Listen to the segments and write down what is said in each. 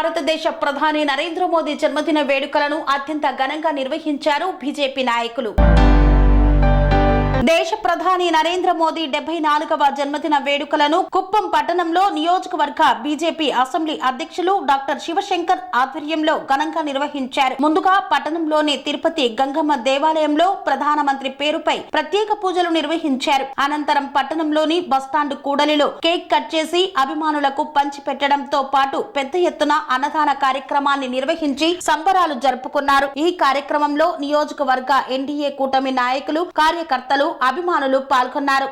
భారతదేశ ప్రధాని నరేంద్ర మోదీ జన్మదిన వేడుకలను అత్యంత ఘనంగా నిర్వహించారు బీజేపీ నాయకులు. దేశ ప్రధాని నరేంద్ర మోదీ డెబ్బై నాలుగవ జన్మదిన వేడుకలను కుప్పం పట్టణంలో నియోజకవర్గ బీజేపీ అసెంబ్లీ అధ్యక్షులు డాక్టర్ శివశంకర్ ఆధ్వర్యంలో ఘనంగా నిర్వహించారు. ముందుగా పట్టణంలోని తిరుపతి గంగమ్మ దేవాలయంలో ప్రధానమంత్రి పేరుపై ప్రత్యేక పూజలు నిర్వహించారు. అనంతరం పట్టణంలోని బస్టాండ్ కూడలిలో కేక్ కట్ చేసి అభిమానులకు పంచిపెట్టడంతో పాటు పెద్ద ఎత్తున అన్నదాన కార్యక్రమాన్ని నిర్వహించి సంబరాలు జరుపుకున్నారు. ఈ కార్యక్రమంలో నియోజకవర్గ ఎన్డీఏ కూటమి నాయకులు కార్యకర్తలు అభిమానులు పాల్గొన్నారు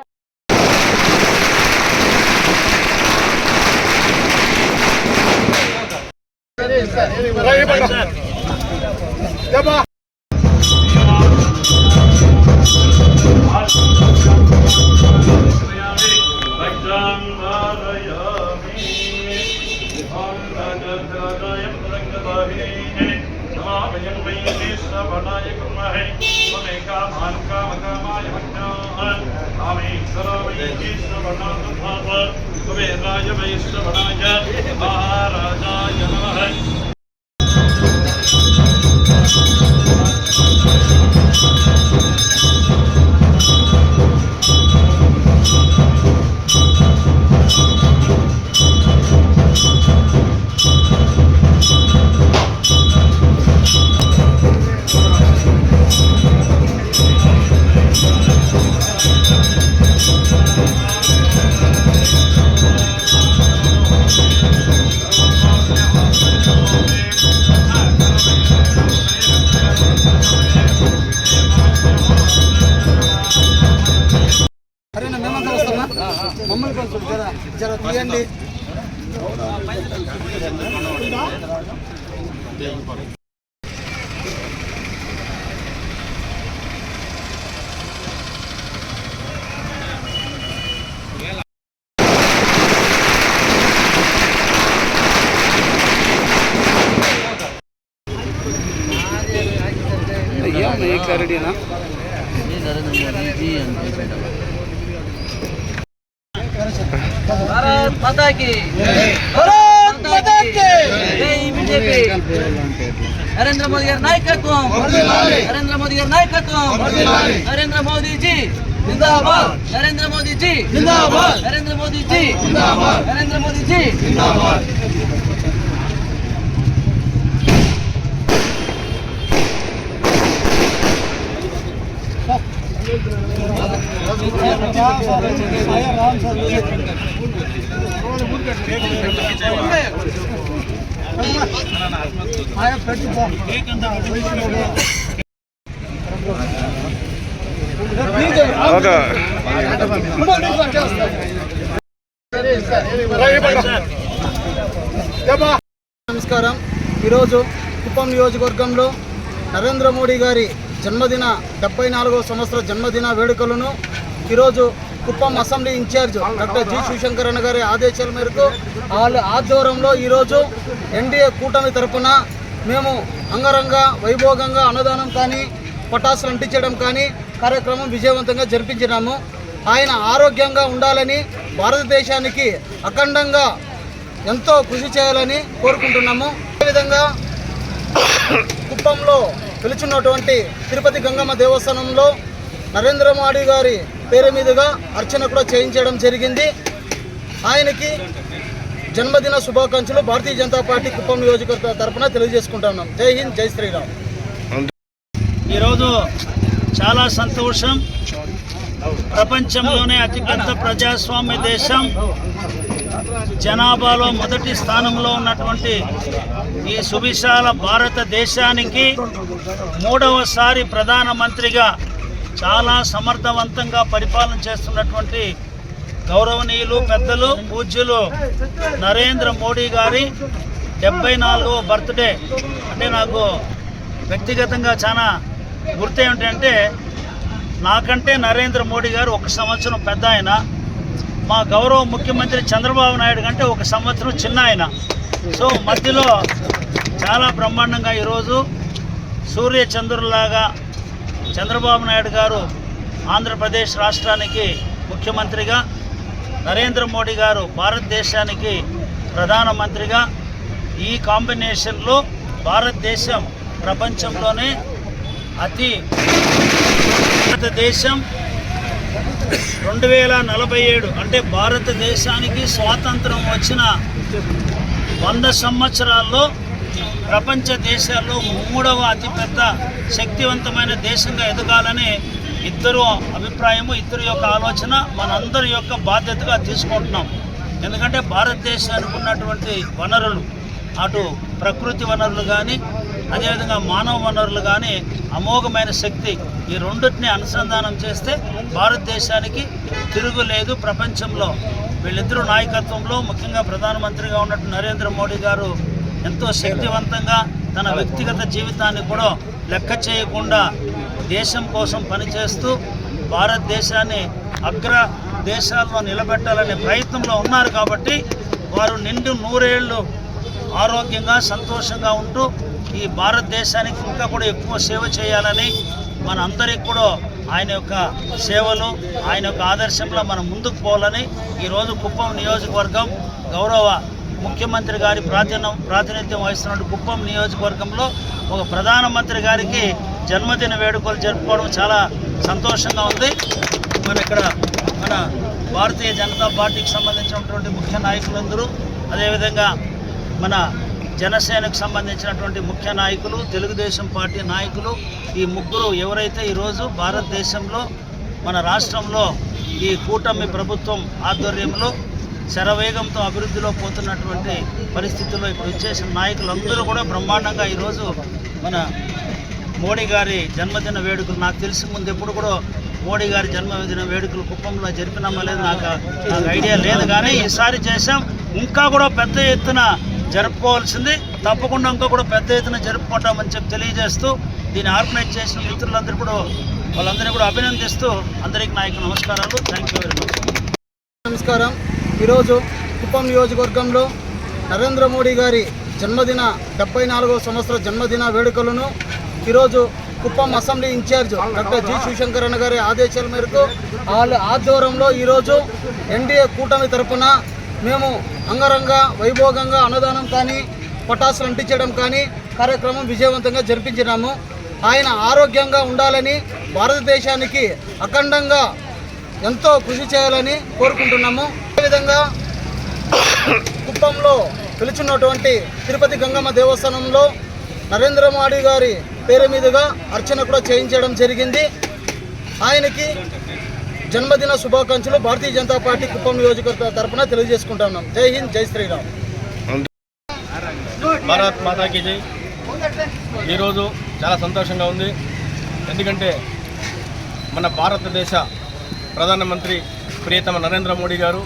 विद्महे त्वमेकामानुकामकामाय भग्नाः कामेश्वरामयीश्वरवर्णासभाव कुबेराय वैश्ववणाय महाराजाय नमः। இருக்கு ஏன் கரடினா? భారత్ మాతాకి. భారత్ మాతాకి. జై బీజేపీ. నరేంద్ర మోదీ గారి నాయకత్వం. నరేంద్ర మోదీ గారి నాయకత్వం. నరేంద్ర మోదీజీ జిందాబాద్. నరేంద్ర మోదీజీ జిందాబాద్. నరేంద్ర మోదీజీ జిందాబాద్. నరేంద్ర మోదీజీ జిందాబాద్. నమస్కారం. ఈరోజు కుప్పం నియోజకవర్గంలో నరేంద్ర మోడీ గారి జన్మదిన డెబ్బై నాలుగవ సంవత్సర జన్మదిన వేడుకలను ఈరోజు Kuppam assembly in-charge doctor G Shivashankar అన్న గారి ఆదేశాల మేరకు వాళ్ళ ఆధ్వర్యంలో ఈరోజు ఎన్డీఏ కూటమి తరపున మేము అంగరంగ వైభోగంగా అన్నదానం కానీ పటాసులు అంటించడం కానీ కార్యక్రమం విజయవంతంగా జరిపించినాము. ఆయన ఆరోగ్యంగా ఉండాలని భారతదేశానికి అఖండంగా ఎంతో కృషి చేయాలని కోరుకుంటున్నాము. అదేవిధంగా కుప్పంలో పిలుచున్నటువంటి తిరుపతి గంగమ్మ దేవస్థానంలో నరేంద్ర మోడీ గారి పేరు మీదుగా అర్చన కూడా చేయించడం జరిగింది. ఆయనకి జన్మదిన శుభాకాంక్షలు భారతీయ జనతా పార్టీ కుప్పం నియోజకవర్గ తరఫున తెలియజేసుకుంటున్నాం జై హింద్ జై శ్రీరామ్. ఈరోజు చాలా సంతోషం. ప్రపంచంలోనే అతిపెద్ద ప్రజాస్వామ్య దేశం. జనాభాలో మొదటి స్థానంలో ఉన్నటువంటి ఈ సువిశాల భారతదేశానికి మూడవసారి ప్రధానమంత్రిగా చాలా సమర్థవంతంగా పరిపాలన చేస్తున్నటువంటి గౌరవనీయులు పెద్దలు పూజ్యులు నరేంద్ర మోడీ గారి డెబ్బై నాలుగో బర్త్డే. అంటే నాకు వ్యక్తిగతంగా చాలా గుర్తు ఏమిటంటే నాకంటే నరేంద్ర మోడీ గారు ఒక సంవత్సరం పెద్ద ఆయన. మా గౌరవ ముఖ్యమంత్రి చంద్రబాబు నాయుడు కంటే ఒక సంవత్సరం చిన్న ఆయన. సో మధ్యలో చాలా బ్రహ్మాండంగా ఈరోజు సూర్య చంద్రులాగా చంద్రబాబు నాయుడు గారు ఆంధ్రప్రదేశ్ రాష్ట్రానికి ముఖ్యమంత్రిగా నరేంద్ర మోడీ గారు భారతదేశానికి ప్రధానమంత్రిగా ఈ కాంబినేషన్లో భారతదేశం ప్రపంచంలోనే అతి భారతదేశం రెండు వేల నలభై ఏడు అంటే భారతదేశానికి స్వాతంత్రం వచ్చిన వంద సంవత్సరాల్లో ప్రపంచ దేశాల్లో మూడవ అతిపెద్ద శక్తివంతమైన దేశంగా ఎదగాలని ఇద్దరు అభిప్రాయము ఇద్దరు యొక్క ఆలోచన మనందరి యొక్క బాధ్యతగా తీసుకుంటున్నాం. ఎందుకంటే భారతదేశానికి ఉన్నటువంటి వనరులు అటు ప్రకృతి వనరులు కానీ అదేవిధంగా మానవ వనరులు కానీ అమోఘమైన శక్తి ఈ రెండింటిని అనుసంధానం చేస్తే భారతదేశానికి తిరుగులేదు ప్రపంచంలో వీళ్ళిద్దరూ నాయకత్వంలో ముఖ్యంగా ప్రధానమంత్రిగా ఉన్నట్టు నరేంద్ర మోడీ గారు ఎంతో శక్తివంతంగా తన వ్యక్తిగత జీవితాన్ని కూడా లెక్క చేయకుండా దేశం కోసం పనిచేస్తూ భారతదేశాన్ని అగ్ర దేశాల్లో నిలబెట్టాలనే ప్రయత్నంలో ఉన్నారు కాబట్టి వారు నిండు నూరేళ్ళు ఆరోగ్యంగా సంతోషంగా ఉంటూ ఈ భారతదేశానికి ఇంకా కూడా ఎక్కువ సేవ చేయాలని మన అందరికి కూడా ఆయన యొక్క సేవలు ఆయన యొక్క ఆదర్శంలో మనం ముందుకు పోవాలని ఈరోజు కుప్పం నియోజకవర్గం గౌరవ ముఖ్యమంత్రి గారి ప్రాతినిధ్యం ప్రాతినిధ్యం వహిస్తున్న కుప్పం నియోజకవర్గంలో ఒక ప్రధానమంత్రి గారికి జన్మదిన వేడుకలు జరుపుకోవడం చాలా సంతోషంగా ఉంది. మన ఇక్కడ మన భారతీయ జనతా పార్టీకి సంబంధించినటువంటి ముఖ్య నాయకులందరూ అదేవిధంగా మన జనసేనకు సంబంధించినటువంటి ముఖ్య నాయకులు తెలుగుదేశం పార్టీ నాయకులు ఈ ముగ్గురు ఎవరైతే ఈరోజు భారతదేశంలో మన రాష్ట్రంలో ఈ కూటమి ప్రభుత్వం ఆధ్వర్యంలో శరవేగంతో అభివృద్ధిలో పోతున్నటువంటి పరిస్థితుల్లో ఇప్పుడు వచ్చేసిన నాయకులందరూ కూడా బ్రహ్మాండంగా ఈరోజు మన మోడీ గారి జన్మదిన వేడుకలు నాకు తెలిసి ముందు ఎప్పుడు కూడా మోడీ గారి జన్మదిన వేడుకలు కుప్పంలో జరిపినామా లేదు నాకు నాకు ఐడియా లేదు. కానీ ఈసారి చేసాం ఇంకా కూడా పెద్ద ఎత్తున జరుపుకోవాల్సింది. తప్పకుండా ఇంకా కూడా పెద్ద ఎత్తున జరుపుకుంటామని చెప్పి తెలియజేస్తూ దీన్ని ఆర్గనైజ్ చేసిన మిత్రులందరూ కూడా వాళ్ళందరినీ కూడా అభినందిస్తూ అందరికీ నా యొక్క నమస్కారాలు. థ్యాంక్ యూ వెరీ మచ్ నమస్కారం. ఈరోజు కుప్పం నియోజకవర్గంలో నరేంద్ర మోడీ గారి జన్మదిన డెబ్బై నాలుగవ సంవత్సర జన్మదిన వేడుకలను ఈరోజు Kuppam assembly in-charge doctor G Shivashankar అన్న గారి ఆదేశాల మేరకు వాళ్ళ ఆధ్వర్యంలో ఈరోజు ఎన్డీఏ కూటమి తరపున మేము అంగరంగ వైభోగంగా అన్నదానం కానీ పటాసులు అంటించడం కానీ కార్యక్రమం విజయవంతంగా జరిపించినాము. ఆయన ఆరోగ్యంగా ఉండాలని భారతదేశానికి అఖండంగా ఎంతో కృషి చేయాలని కోరుకుంటున్నాము. అదేవిధంగా కుప్పంలో పిలుచున్నటువంటి తిరుపతి గంగమ్మ దేవస్థానంలో నరేంద్ర మోడీ గారి పేరు మీదుగా అర్చన కూడా చేయించడం జరిగింది. ఆయనకి జన్మదిన శుభాకాంక్షలు భారతీయ జనతా పార్టీ కుప్పం నియోజకవర్గ తరఫున తెలియజేసుకుంటున్నాం. జై హింద్ జై శ్రీరామ్. భారత్ మాతాకి జై. ఈరోజు చాలా సంతోషంగా ఉంది. ఎందుకంటే మన భారతదేశ ప్రధానమంత్రి ప్రియతమ నరేంద్ర మోడీ గారు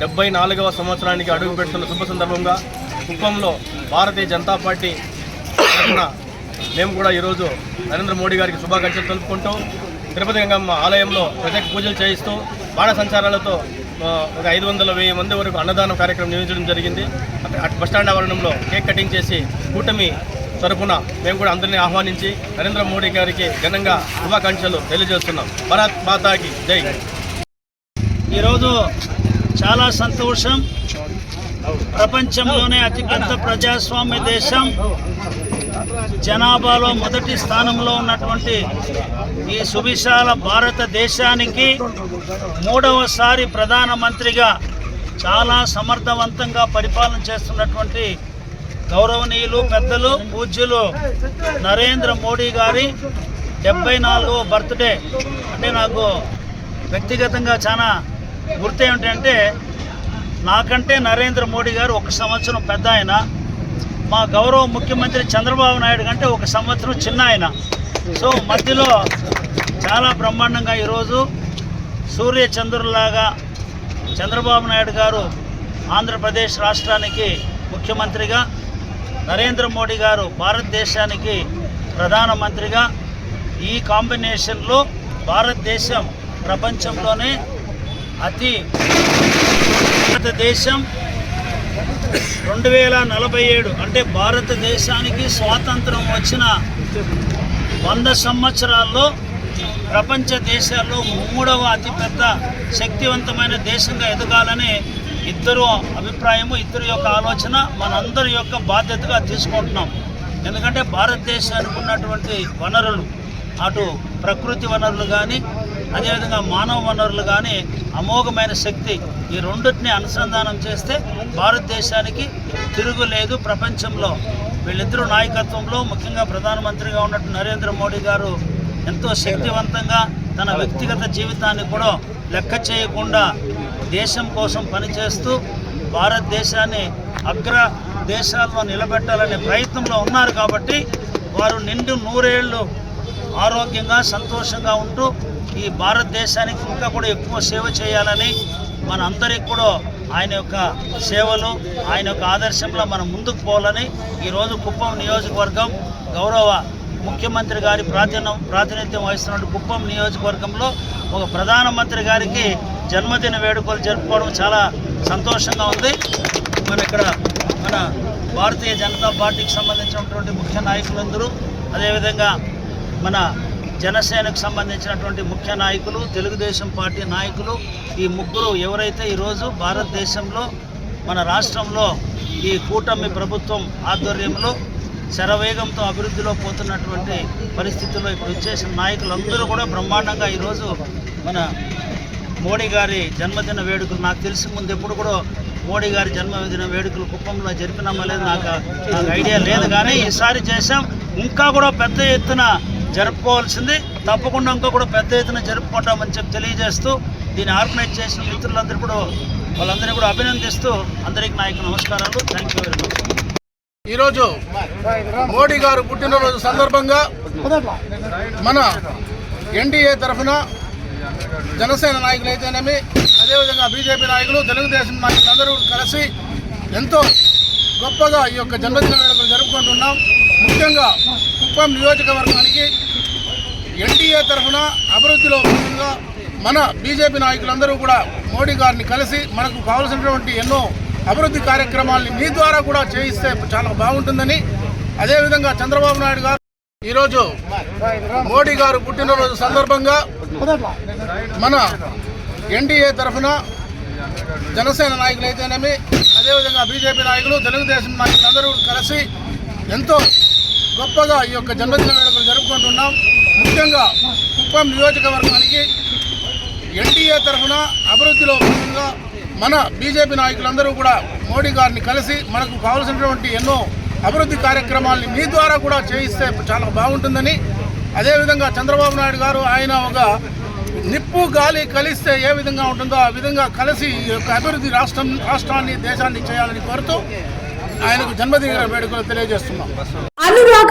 డెబ్బై నాలుగవ సంవత్సరానికి అడుగు పెడుతున్న శుభ సందర్భంగా కుప్పంలో భారతీయ జనతా పార్టీ తరఫున మేము కూడా ఈరోజు నరేంద్ర మోడీ గారికి శుభాకాంక్షలు తెలుపుకుంటూ తిరుపతి గంగమ్మ ఆలయంలో ప్రత్యేక పూజలు చేయిస్తూ బాణ సంచారాలతో ఒక ఐదు వందల వెయ్యి మంది వరకు అన్నదానం కార్యక్రమం నిర్వహించడం జరిగింది. అటు బస్టాండ్ ఆవరణంలో కేక్ కటింగ్ చేసి కూటమి తరఫున మేము కూడా అందరినీ ఆహ్వానించి నరేంద్ర మోడీ గారికి ఘనంగా శుభాకాంక్షలు తెలియజేస్తున్నాం. భారత్ మాతాకి జై. ఈరోజు చాలా సంతోషం. ప్రపంచంలోనే అతిపెద్ద ప్రజాస్వామ్య దేశం. జనాభాలో మొదటి స్థానంలో ఉన్నటువంటి ఈ సువిశాల భారతదేశానికి మూడవసారి ప్రధానమంత్రిగా చాలా సమర్థవంతంగా పరిపాలన చేస్తున్నటువంటి గౌరవనీయులు పెద్దలు పూజ్యులు నరేంద్ర మోడీ గారి డెబ్బై నాలుగవ బర్త్డే. అంటే నాకు వ్యక్తిగతంగా చాలా గుర్తు ఏమిటంటే నాకంటే నరేంద్ర మోడీ గారు ఒక సంవత్సరం పెద్ద ఆయన. మా గౌరవ ముఖ్యమంత్రి చంద్రబాబు నాయుడు కంటే ఒక సంవత్సరం చిన్న ఆయన. సో మధ్యలో చాలా బ్రహ్మాండంగా ఈరోజు సూర్య చంద్రులాగా చంద్రబాబు నాయుడు గారు ఆంధ్రప్రదేశ్ రాష్ట్రానికి ముఖ్యమంత్రిగా నరేంద్ర మోడీ గారు భారతదేశానికి ప్రధానమంత్రిగా ఈ కాంబినేషన్లో భారతదేశం ప్రపంచంలోనే అతి భారతదేశం రెండు వేల నలభై ఏడు అంటే భారతదేశానికి స్వాతంత్రం వచ్చిన వంద సంవత్సరాల్లో ప్రపంచ దేశాల్లో మూడవ అతిపెద్ద శక్తివంతమైన దేశంగా ఎదగాలని ఇద్దరు అభిప్రాయము ఇద్దరి యొక్క ఆలోచన మనందరి యొక్క బాధ్యతగా తీసుకుంటున్నాం. ఎందుకంటే భారతదేశానికి ఉన్నటువంటి వనరులు అటు ప్రకృతి వనరులు కానీ అదేవిధంగా మానవ వనరులు కానీ అమోఘమైన శక్తి ఈ రెండింటిని అనుసంధానం చేస్తే భారతదేశానికి తిరుగులేదు. ప్రపంచంలో వీళ్ళిద్దరూ నాయకత్వంలో ముఖ్యంగా ప్రధానమంత్రిగా ఉన్నట్టు నరేంద్ర మోడీ గారు ఎంతో శక్తివంతంగా తన వ్యక్తిగత జీవితాన్ని కూడా లెక్క చేయకుండా దేశం కోసం పనిచేస్తూ భారతదేశాన్ని అగ్ర దేశాల్లో నిలబెట్టాలనే ప్రయత్నంలో ఉన్నారు కాబట్టి వారు నిండు నూరేళ్ళు ఆరోగ్యంగా సంతోషంగా ఉంటూ ఈ భారతదేశానికి ఇంకా కూడా ఎక్కువ సేవ చేయాలని మన అందరికి కూడా ఆయన యొక్క సేవలు ఆయన యొక్క ఆదర్శంలో మనం ముందుకు పోవాలని ఈరోజు కుప్పం నియోజకవర్గం గౌరవ ముఖ్యమంత్రి గారి ప్రాతిన ప్రాతినిధ్యం వహిస్తున్న కుప్పం నియోజకవర్గంలో ఒక ప్రధానమంత్రి గారికి జన్మదిన వేడుకలు జరుపుకోవడం చాలా సంతోషంగా ఉంది. మన ఇక్కడ మన భారతీయ జనతా పార్టీకి సంబంధించినటువంటి ముఖ్య నాయకులందరూ అదేవిధంగా మన జనసేనకు సంబంధించినటువంటి ముఖ్య నాయకులు తెలుగుదేశం పార్టీ నాయకులు ఈ ముగ్గురు ఎవరైతే ఈరోజు భారతదేశంలో మన రాష్ట్రంలో ఈ కూటమి ప్రభుత్వం ఆధ్వర్యంలో శరవేగంతో అభివృద్ధిలో పోతున్నటువంటి పరిస్థితుల్లో ఇప్పుడు వచ్చేసిన నాయకులందరూ కూడా బ్రహ్మాండంగా ఈరోజు మన మోడీ గారి జన్మదిన వేడుకలు నాకు తెలిసి ముందు ఎప్పుడు కూడా మోడీ గారి జన్మదిన వేడుకలు కుప్పంలో జరిపినామా లేదు నాకు నాకు ఐడియా లేదు. కానీ ఈసారి చేసాం ఇంకా కూడా పెద్ద ఎత్తున జరుపుకోవాల్సింది. తప్పకుండా ఇంకా కూడా పెద్ద ఎత్తున జరుపుకుంటామని చెప్పి తెలియజేస్తూ దీన్ని ఆర్గనైజ్ చేసిన మిత్రులందరూ కూడా వాళ్ళందరినీ కూడా అభినందిస్తూ అందరికీ నా యొక్క నమస్కారాలు. థ్యాంక్ యూ వెరీ మచ్ ఈరోజు మోడీ గారు పుట్టినరోజు సందర్భంగా మన ఎన్డీఏ తరఫున జనసేన నాయకులు అయితేనేమి అదేవిధంగా బీజేపీ నాయకులు తెలుగుదేశం నాయకులు అందరూ కలిసి ఎంతో గొప్పగా ఈ యొక్క జన్మదిన వేడుకలు జరుపుకుంటున్నాం. ముఖ్యంగా కుప్పం నియోజకవర్గానికి ఎన్డీఏ తరఫున అభివృద్ధిలో భాగంగా మన బీజేపీ నాయకులందరూ కూడా మోడీ గారిని కలిసి మనకు కావలసినటువంటి ఎన్నో అభివృద్ధి కార్యక్రమాలని మీ ద్వారా కూడా చేయిస్తే చాలా బాగుంటుందని. అదేవిధంగా చంద్రబాబు నాయుడు గారు ఈరోజు మోడీ గారు పుట్టినరోజు సందర్భంగా మన ఎన్డీఏ తరఫున జనసేన నాయకులు అయితేనేమి అదేవిధంగా బీజేపీ నాయకులు తెలుగుదేశం నాయకులు అందరూ కలిసి ఎంతో గొప్పగా ఈ యొక్క జన్మదిన వేడుకలు జరుపుకుంటున్నాం. ముఖ్యంగా కుప్పం నియోజకవర్గానికి ఎన్డీఏ తరఫున అభివృద్ధిలో భాగంగా మన బీజేపీ నాయకులందరూ కూడా మోడీ గారిని కలిసి మనకు కావలసినటువంటి ఎన్నో అభివృద్ధి కార్యక్రమాల్ని మీ ద్వారా కూడా చేయిస్తే చాలా బాగుంటుందని. అదేవిధంగా చంద్రబాబు నాయుడు గారు ఆయన ఒక నిప్పు గాలి కలిస్తే ఏ విధంగా ఉంటుందో ఆ విధంగా కలిసి ఈ యొక్క అభివృద్ధి రాష్ట్రం రాష్ట్రాన్ని దేశాన్ని చేయాలని కోరుతూ ఆయనకు జన్మదిన వేడుకలు తెలియజేస్తున్నాం.